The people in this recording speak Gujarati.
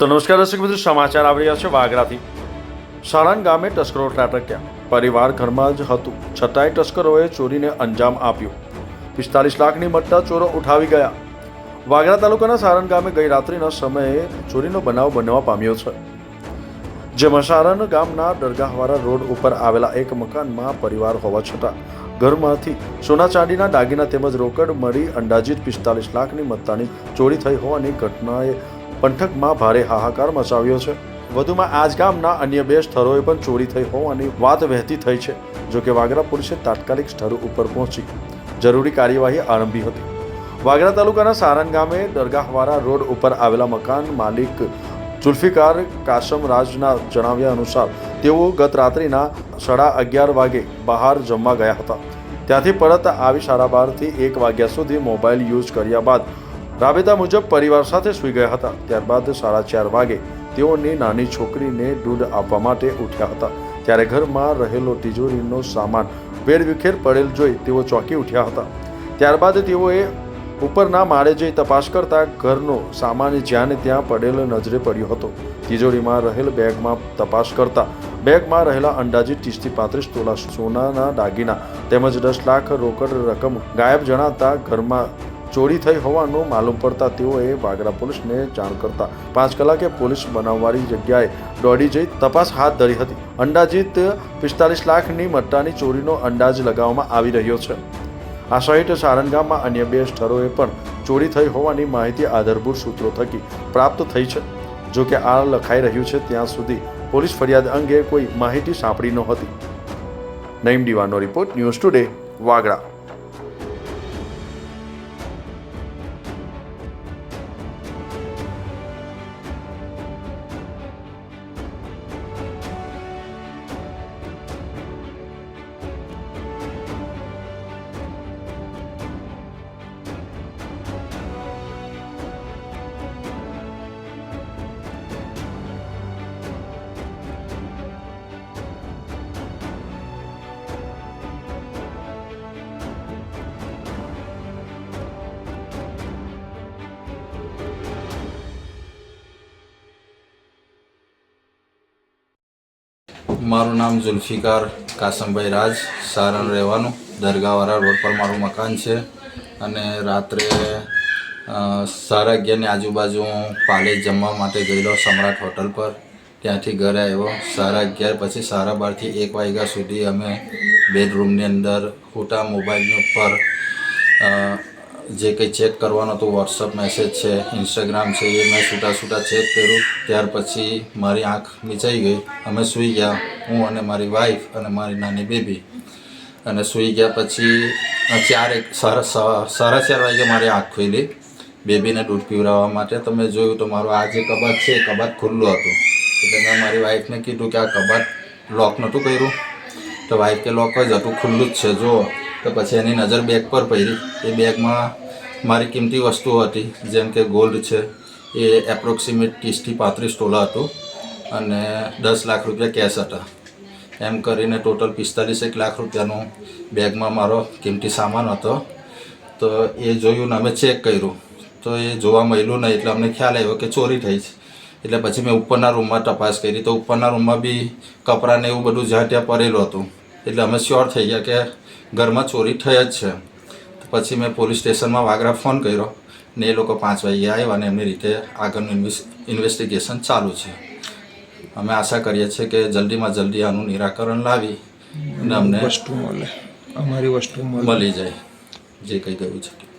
તો નમસ્કાર દર્શક મિત્રો, સમાચાર આવી રહ્યા છે વાગરાથી. સારંગ ગામે તસ્કરો ત્રાટક્યા. પરિવાર ઘરમાં જ હતું. છતાંય તસ્કરોએ ચોરીને અંજામ આપ્યો. પિસ્તાલીસ લાખની મત્તા ચોરો ઉઠાવી ગયા. વાગરા તાલુકાના સારંગ ગામે ગઈ રાત્રિના સમયે ચોરીનો બનાવ બનવા પામ્યો છે. જેમાં સારણ ગામના દરગાહવાળા રોડ ઉપર આવેલા એક મકાનમાં પરિવાર હોવા છતાં ઘરમાંથી સોના ચાંદીના દાગીના તેમજ રોકડ મળી અંદાજિત પિસ્તાલીસ લાખની મત્તાની ચોરી થઈ હોવાની ઘટનાએ પંથકમાં ભારે હાહાકાર મચાવ્યો છે. વધુમાં આજ ગામના અન્ય બે સ્થળોએ પણ ચોરી થઈ હોવાની વાત વહેતી થઈ છે જોકે વાગરા પોલીસે તાત્કાલિક સ્થળ ઉપર પહોંચી જરૂરી કાર્યવાહી આરંભી હતી. વાગરા તાલુકાના સારંગ ગામે દરગાહવાળા રોડ ઉપર આવેલા મકાન માલિક જુલ્ફિકાર કાસમ રાજના જણાવ્યા અનુસાર, તેઓ ગત રાત્રિના સાડા અગિયાર વાગે બહાર જમવા ગયા હતા. ત્યાંથી પરત આવી સાડા બારથી એક વાગ્યા સુધી મોબાઈલ યુઝ કર્યા બાદ રાબેતા મુજબ પરિવાર સાથે સૂઈ ગયા હતા. ત્યારબાદ સાડા ચાર વાગે તેઓની નાની છોકરીને દૂધ આપવા માટે ઉઠ્યા હતા. ત્યારે ઘરમાં રહેલો તિજોરીનો સામાન વેરવિખેર પડેલ જોઈ તેઓ ચોંકી ઉઠ્યા હતા. ત્યારબાદ તેઓએ ઉપરના માળે જઈ તપાસ કરતા ઘરનો સામાન જ્યાં ત્યાં પડેલ નજરે પડ્યો હતો. તિજોરીમાં રહેલ બેગમાં તપાસ કરતા બેગમાં રહેલા અંદાજે ત્રીસથી પાંત્રીસ તોલા સોનાના દાગીના તેમજ દસ લાખ રોકડ રકમ ગાયબ જણાતા ઘરમાં ચોરી થઈ હોવાનું માલુમ પડતા તેઓએ વાગરા પોલીસને જાણ કરતા પાંચ કલાકે પોલીસ બનાવવાળી જગ્યાએ દોડી જઈ તપાસ હાથ ધરી હતી. અંદાજિત પિસ્તાલીસ લાખની મટ્ટાની ચોરીનો અંદાજ લગાવવામાં આવી રહ્યો છે. આ સહિત સારંગામમાં અન્ય બે સ્થળોએ પણ ચોરી થઈ હોવાની માહિતી આધારભૂત સૂત્રો થકી પ્રાપ્ત થઈ છે. જો કે આ લખાઈ રહ્યું છે ત્યાં સુધી પોલીસ ફરિયાદ અંગે કોઈ માહિતી સાંપડી નહોતી. નઈમ દીવાનો રિપોર્ટ ન્યૂઝ ટુડે વાગડા મારું નામ જુલ્ફિકાર કાસમભાઈ રાજ, સારણ રહેવાનું, દરગાહવાળા રોડ પર મારું મકાન છે. અને રાત્રે સાડા અગિયારની આજુબાજુ હું પાલેજ જમવા માટે ગયેલો સમ્રાટ હોટલ પર. ત્યાંથી ઘરે આવ્યો. સાડા અગિયાર પછી સાડા બારથી એક વાગ્યા સુધી અમે બેડરૂમની અંદર ખોટા મોબાઈલની ઉપર જે કંઈ ચેક કરવાનું હતું વોટ્સઅપ મેસેજ છે ઇન્સ્ટાગ્રામ છે, એ મેં છૂટા છૂટા ચેક કર્યું. ત્યાર પછી મારી આંખ નીચાઈ ગઈ. અમે સૂઈ ગયા, હું અને મારી વાઈફ અને મારી નાની બેબી અને સૂઈ ગયા પછી ચાર એક સાડા સાડા ચાર વાગે મારી આંખ ખુલી. બેબીને દૂધ પીવડાવવા માટે તમે જોયું તો મારું આ જે કબાટ છે, એ કબાટ ખુલ્લું હતું. એટલે મેં મારી વાઈફને કીધું કે આ કબાટ લોક નહોતું કર્યું. તો વાઈફ કે લોક જ હતું, ખુલ્લું જ છે જો તો પછી એની નજર બેગ પર પડી. એ બેગમાં મારી કિંમતી વસ્તુઓ હતી, જેમ કે ગોલ્ડ છે, એ એપ્રોક્સિમેટ ત્રીસથી પાંત્રીસ તોલા હતું અને દસ લાખ રૂપિયા કેશ હતા. એમ કરીને ટોટલ પિસ્તાલીસ એક લાખ રૂપિયાનું બેગમાં મારો કિંમતી સામાન હતો. તો એ જોયું ને અમે ચેક કર્યું. તો એ જોવા મળ્યું નહીં, એટલે અમને ખ્યાલ આવ્યો કે ચોરી થઈ છે. એટલે પછી મેં ઉપરના રૂમમાં તપાસ કરી. તો ઉપરના રૂમમાં બી કપડાને એવું બધું જ્યાં ત્યાં પડેલું હતું. એટલે અમે શ્યોર થઈ ગયા કે ઘરમાં ચોરી થઈ જ છે. તો પછી મેં પોલીસ સ્ટેશનમાં વાગરા ફોન કર્યો ને એ લોકો પાંચ વાગે આવ્યા અને એમની રીતે આગળનું ઇન્વેસ્ટિગેશન ચાલુ છે. અમે આશા કરીએ છીએ કે જલ્દીમાં જલ્દી આનું નિરાકરણ લાવી અને અમને વસ્તુ મળે. અમારી વસ્તુ મળી જાય જે કંઈ ગયું છે.